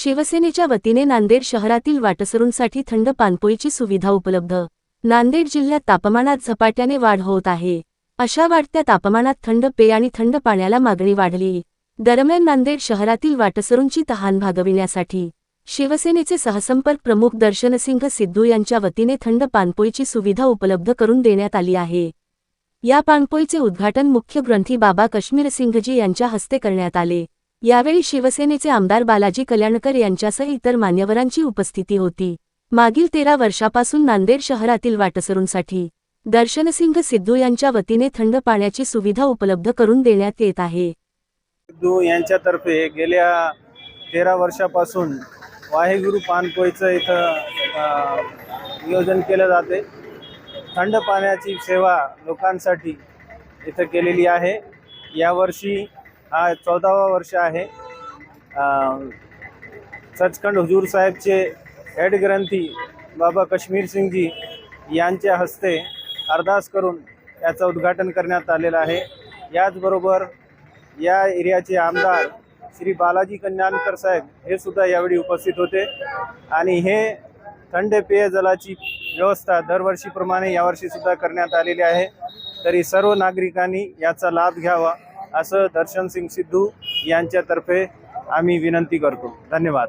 शिवसेनेच्या वतीने नांदेड शहरातील वाटसरूंसाठी थंड पाणपोईची सुविधा उपलब्ध. नांदेड जिल्ह्यात तापमानात झपाट्याने वाढ होत आहे. अशा वाढत्या तापमानात थंड पेय आणि थंड पाण्याला मागणी वाढली. दरम्यान नांदेड शहरातील वाटसरूंची तहान भागविण्यासाठी शिवसेनेचे सहसंपर्क प्रमुख दर्शनसिंह सिद्धू यांच्या वतीने थंड पाणपोईची सुविधा उपलब्ध करून देण्यात आली आहे. या पाणपोईचे उद्घाटन मुख्य ग्रंथी बाबा काश्मीर सिंघजी यांच्या हस्ते करण्यात आले. यावेळी शिवसेनेचे आमदार बालाजी कल्याणकर यांच्यासह इतर मान्यवरांची उपस्थिती होती. मागील तेरा वर्षापासून नांदेड शहरातील वाटसरूंसाठी दर्शनसिंग सिद्धू यांच्या वतीने थंड पाण्याची सुविधा उपलब्ध करून देण्यात येत आहे. सिद्धू यांच्यातर्फे गेल्या तेरा वर्षापासून वाहेगुरु पानपोईचं इथं नियोजन केलं जाते. थंड पाण्याची सेवा लोकांसाठी इथं केलेली आहे. यावर्षी हा चौदावा वर्ष आहे. सचखंड हुजूर साहेबचे हेड ग्रंथी बाबा कश्मीर सिंगजी यांच्या हस्ते अरदास करून याचं उद्घाटन करण्यात आलेलं आहे. याचबरोबर या एरियाचे आमदार श्री बालाजी कल्याणकर साहेब हे सुद्धा यावेळी उपस्थित होते. आणि हे थंड पेयजलाची व्यवस्था दरवर्षीप्रमाणे यावर्षीसुद्धा करण्यात आलेली आहे. तरी सर्व नागरिकांनी याचा लाभ घ्यावा. असं दर्शन सिंग सिद्धू यांच्यातर्फे आम्ही विनंती करतो. धन्यवाद.